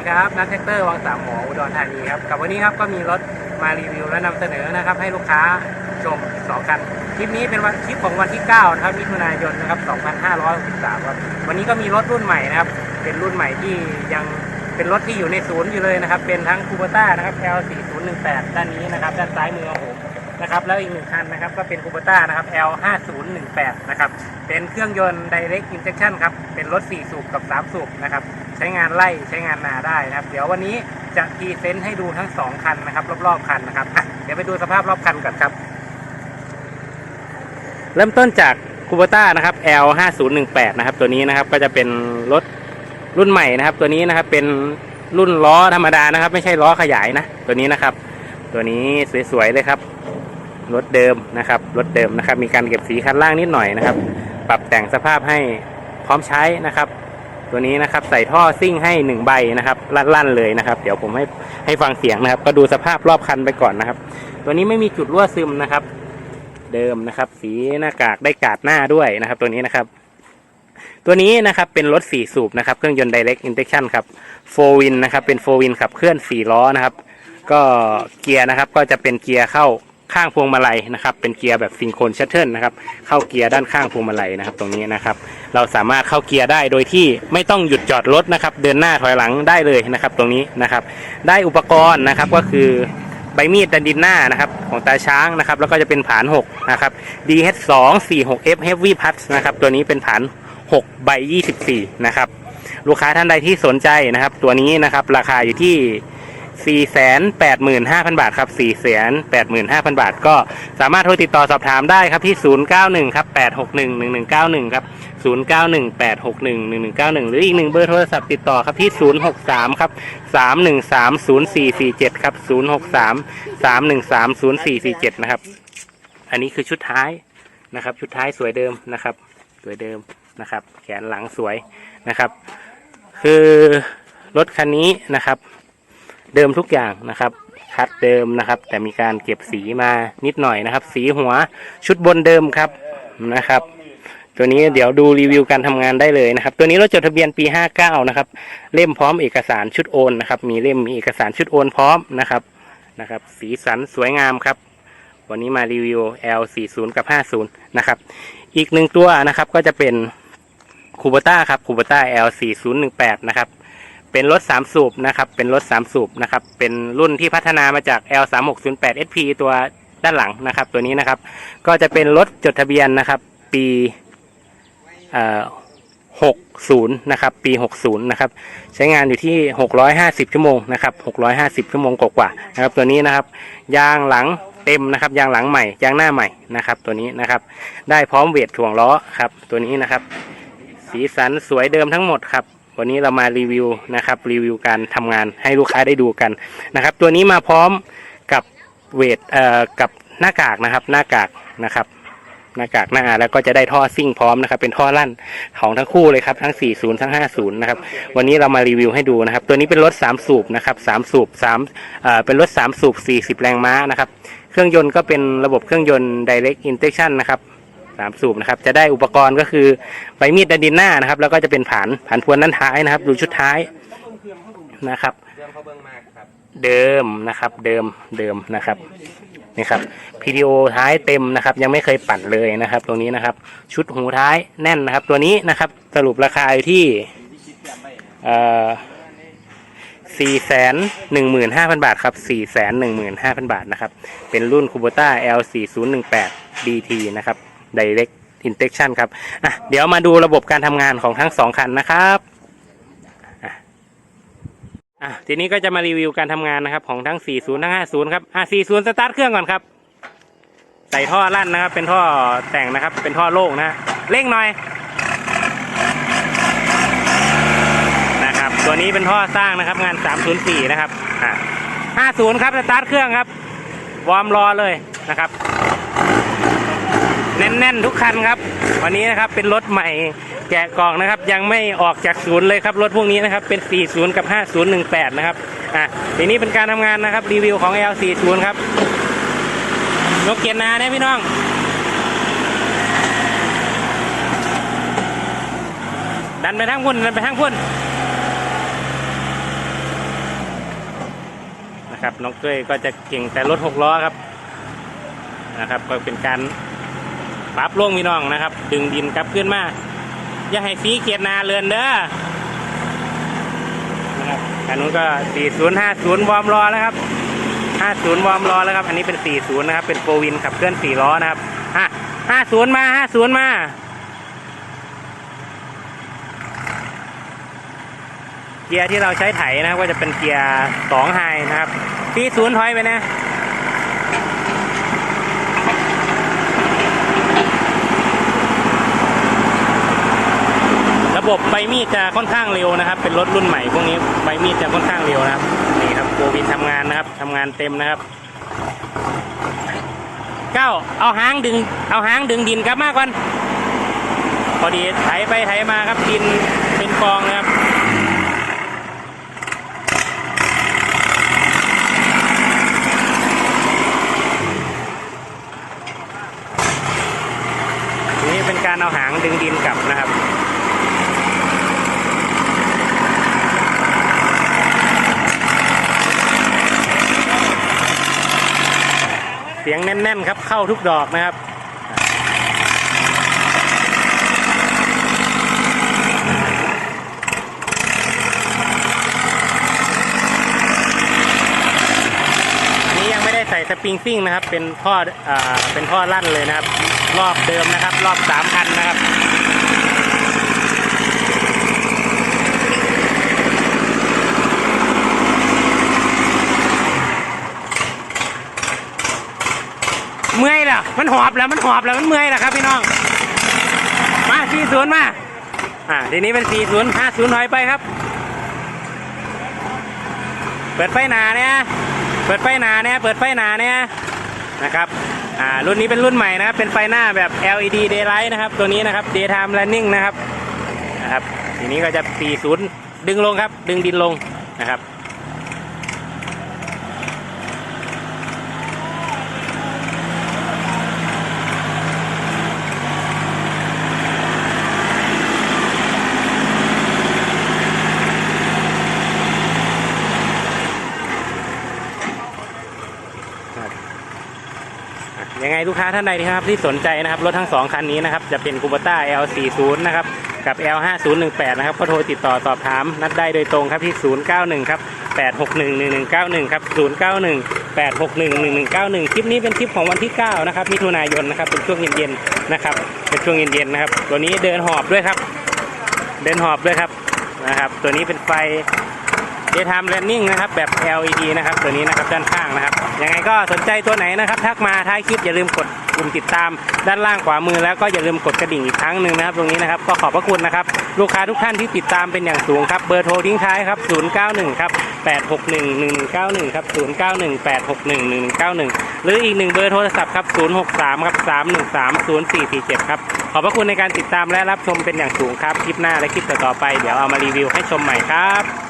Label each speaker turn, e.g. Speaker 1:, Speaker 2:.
Speaker 1: ดีครับนักแท็กเตอร์วังสามหมออุดรธานีครับกับวันนี้ครับก็มีรถมารีวิวและนำเสนอนะครับ ให้ลูกค้าชมสองคันคลิปนี้เป็นวันคลิปของวันที่9นะครับมิถุนายนนะครับ2563ครับวันนี้ก็มีรถรุ่นใหม่นะครับ เป็นรุ่นใหม่ที่ยังเป็นรถที่อยู่ในศูนย์อยู่เลยนะครับ เป็นทั้งคูเปต้านะครับ L4018 ด้านนี้นะครับ ด้านซ้ายมือของผมนะครับแล้วอีกหนึ่งคันนะครับก็เป็นคูเปต้านะครับ L5018 นะครับเป็นเครื่องยนต์ Direct Injection ครับเป็นรถ4สูบกับ3สูบนะครับ ใช้งานไล่ใช้งานนาได้นะครับ เดี๋ยววันนี้จะพรีเซนต์ให้ดูทั้ง 2 คันนะครับ รอบๆคันนะครับเดี๋ยวไปดูสภาพรอบคันก่อนครับ เริ่มต้นจากคูเปต้านะครับ L5018 นะครับ ตัวนี้นะครับก็จะเป็นรถรุ่นใหม่นะครับ ตัวนี้นะครับเป็นรุ่นล้อธรรมดานะครับ ไม่ใช่ล้อขยายนะ ตัวนี้นะครับ ตัวนี้สวยๆเลยครับรถเดิมนะครับรถเดิมนะครับ มีการเก็บสีคันล่างนิดหน่อยนะครับ ปรับแต่งสภาพให้พร้อมใช้นะครับ ตัวนี้นะครับใส่ท่อซิ่งให้หนึ่งใบนะครับลั่นๆเลยนะครับ เดี๋ยวผมให้ให้ฟังเสียงนะครับ ก็ดูสภาพรอบคันไปก่อนนะครับ ตัวนี้ไม่มีจุดรั่วซึมนะครับ เดิมนะครับ สีหน้ากากได้กาดหน้าด้วยนะครับ ตัวนี้นะครับ ตัวนี้นะครับเป็นรถสี่สูบนะครับ เครื่องยนต์ direct injection ครับโฟวินนะครับเป็นโฟวินขับเคลื่อนสี่ล้อนะครับ ก็เกียร์นะครับก็จะเป็นเกียร์เข้า ข้างพวงมาลัยนะครับ เป็นเกียร์แบบซิงโครนชัตเทิลนะครับ เข้าเกียร์ด้านข้างพวงมาลัยนะครับ ตรงนี้นะครับ เราสามารถเข้าเกียร์ได้โดยที่ไม่ต้องหยุดจอดรถนะครับ เดินหน้าถอยหลังได้เลยนะครับ ตรงนี้นะครับ ได้อุปกรณ์นะครับก็คือใบมีดดันดินหน้านะครับของตาช้างนะครับ แล้วก็จะเป็นผาน6นะครับ DH2 46F Heavy Plus นะครับ ตัวนี้เป็นผาน6ใบ24 นะครับ ลูกค้าท่านใดที่สนใจนะครับ ตัวนี้นะครับ ราคาอยู่ที่ 485,000 บาทครับ 485,000 บาท ก็สามารถโทรติดต่อสอบถามได้ครับที่ 091 ครับ 861 1191 ครับ 091 861 1191 หรืออีกหนึ่งเบอร์โทรศัพท์ติดต่อครับที่ 063 ครับ 313 0447 ครับ 063 313 0447 นะครับ อันนี้คือชุดท้ายนะครับ ชุดท้ายสวยเดิมนะครับ สวยเดิมนะครับ แขนหลังสวยนะครับ คือรถคันนี้นะครับ เดิมทุกอย่างนะครับคัดเดิมนะครับ แต่มีการเก็บสีมานิดหน่อยนะครับ สีหัวชุดบนเดิมครับนะครับ ตัวนี้เดี๋ยวดูรีวิวการทำงานได้เลยนะครับ ตัวนี้รถจดทะเบียนปี 59 นะครับ เล่มพร้อมเอกสารชุดโอนนะครับ มีเล่มมีเอกสารชุดโอนพร้อมนะครับนะครับ สีสันสวยงามครับ วันนี้มารีวิว L40 กับ 50 นะครับ อีกหนึ่งตัวนะครับก็จะเป็นคูเบต้าครับคูเบต้า L4018 นะครับ เป็นรถ3สูบนะครับ เป็นรถ3สูบนะครับ เป็นรุ่นที่พัฒนามาจาก L3608 SP ตัวด้านหลังนะครับ ตัวนี้นะครับ ก็จะเป็นรถจดทะเบียนนะครับ ปีเอ่อ60นะครับ ปี60นะครับ ใช้งานอยู่ที่650ชั่วโมงนะครับ650ชั่วโมงกว่าๆนะครับ ตัวนี้นะครับ ยางหลังเต็มนะครับ ยางหลังใหม่ ยางหน้าใหม่นะครับ ตัวนี้นะครับ ได้พร้อมเวทถ่วงล้อครับ ตัวนี้นะครับ สีสันสวยเดิมทั้งหมดครับ วันนี้เรามารีวิวนะครับรีวิวการทำงานให้ลูกค้าได้ดูกันนะครับ ตัวนี้มาพร้อมกับเวทเอ่อกับหน้ากากนะครับ หน้ากากนะครับ หน้ากากหน้าแล้วก็จะได้ท่อซิ่งพร้อมนะครับ เป็นท่อลั่นของทั้งคู่เลยครับทั้ง 40 ทั้ง 50 นะครับ วันนี้เรามารีวิวให้ดูนะครับ ตัวนี้เป็นรถ 3 สูบนะครับ3สูบ3เอ่อเป็นรถ 3 สูบ 40 แรงม้านะครับ เครื่องยนต์ก็เป็นระบบเครื่องยนต์ direct injection นะครับ สามสูบนะครับ จะได้อุปกรณ์ก็คือใบมีดดันดินหน้านะครับ แล้วก็จะเป็นผานผานพวนด้านท้ายนะครับ ดูชุดท้ายนะครับ เดิมนะครับ เดิมเดิมนะครับนี่ครับ PDO ท้ายเต็มนะครับ ยังไม่เคยปั่นเลยนะครับ ตรงนี้นะครับ ชุดหูท้ายแน่นนะครับ ตัวนี้นะครับสรุปราคาอยู่ที่เอ่อสี่แสนหนึ่งหมื่นห้าพันบาทครับสี่แสนหนึ่งหมื่นห้าพันบาทนะครับ เป็นรุ่น Kubota L 4 0 1 8 DT นะครับ Direct Injection ครับอะเดี๋ยวมาดูระบบการทำงานของทั้งสองคันนะครับอะอะทีนี้ก็จะมารีวิวการทำงานนะครับ ของทั้ง 40 ทั้ง 50 ครับ อะ 40 สตาร์ทเครื่องก่อนครับ ใส่ท่อลั่นนะครับ เป็นท่อแต่งนะครับ เป็นท่อโล่งนะเร่งหน่อยนะครับ ตัวนี้เป็นท่อสร้างนะครับ งาน 304 นะครับ อ่า50 ครับ สตาร์ทเครื่องครับ วอร์มรอเลยนะครับ แน่นๆทุกคันครับ วันนี้นะครับเป็นรถใหม่แกะกล่องนะครับ ยังไม่ออกจากศูนย์เลยครับรถพวกนี้นะครับเป็น 40 กับ 5018 นะครับอะทีนี้เป็นการทำงานนะครับรีวิวของ L40 ครับยกเกียร์นาเนี่ยพี่น้องดันไปทางพุ่นดันไปทางพุ่นนะครับน้องเต้ยก็จะเก่งแต่รถหกล้อครับนะครับ ก็เป็นการ ปรับลงพี่น้องนะครับ ดึงดินกลับขึ้นมา อย่าให้สีเกียรนาเรือนเด้อนะครับอันนู้นก็ 4050 วอร์มรอแล้วครับ 50 วอร์มรอแล้วครับ อันนี้เป็น 40 นะครับ เป็นโฟวินขับเคลื่อน 4 ล้อนะครับอะ50 มา 50 มาเกียร์ที่เราใช้ไถนะครับก็จะเป็นเกียร์2ไฮนะครับ 40ถอยไปนะ บบใบมีดจะค่อนข้างเร็วนะครับ เป็นรถรุ่นใหม่พวกนี้ใบมีดจะค่อนข้างเร็วนะครับนี่ครับโกวินทำงานนะครับทำงานเต็มนะครับเก้าเอาหางดึง เอาหางดึงดินกลับมาก่อนพอดีไถไปไถมาครับดินเป็นกองนะครับนี่เป็นการเอาหางดึงดินกลับนะครับ เสียงแน่นๆครับเข้าทุกดอกนะครับนี้ยังไม่ได้ใส่สปริงซิ่งนะครับ เป็นท่ออ่าเป็นท่อลั่นเลยนะครับ รอบเดิมนะครับ รอบสามพันนะครับ มันหอบแล้วมันหอบแล้วมันเมื่อยแล้วครับพี่น้อง มาสี่ศูนย์มา อ่าทีนี้เป็นสี่ศูนย์ห้าศูนย์ถอยไปครับ เปิดไฟหนาเนี่ยเปิดไฟหนาเนี่ยเปิดไฟหนาเนี่ยนะครับ อ่า รุ่นนี้เป็นรุ่นใหม่นะครับ เป็นไฟหน้าแบบ LED daylight นะครับ ตัวนี้นะครับ daytime running นะครับ นะครับ ทีนี้ก็จะ 40 ดึงลงครับ ดึงดินลงนะครับ ลูกค้าท่านใดนะครับที่สนใจนะครับรถทั้งสองคันนี้นะครับจะเป็นคูปต้า L40 นะครับกับ L5018 นะครับก็โทรติดต่อสอบถามนัดได้โดยตรงครับที่ 091 ครับ 8611191 ครับ 091 8611191 คลิปนี้เป็นคลิปของวันที่ 9 นะครับมิถุนายนนะครับเป็นช่วงเย็นๆนะครับเป็นช่วงเย็นๆนะครับตัวนี้เดินหอบด้วยครับ เดินหอบด้วยครับนะครับ ตัวนี้เป็นไฟ Daytime Running นะครับแบบ LED นะครับตัวนี้นะครับด้านข้างนะครับยังไงก็สนใจตัวไหนนะครับทักมาท้ายคลิปอย่าลืมกดปุ่มติดตามด้านล่างขวามือแล้วก็อย่าลืมกดกระดิ่งอีกครั้งหนึ่งนะครับ ตรงนี้นะครับก็ขอบพระคุณนะครับลูกค้าทุกท่านที่ติดตามเป็นอย่างสูงครับเบอร์โทรทิ้งท้ายครับ 091 ครับ 861 1191 ครับ 091 861 1191 หรืออีกหนึ่งเบอร์โทรศัพท์ครับ 063 ครับ 313 0447 ครับ ขอบพระคุณในการติดตามและรับชมเป็นอย่างสูงครับคลิปหน้าและคลิปต่อๆไปเดี๋ยวเอามารีวิวให้ชมใหม่ครับ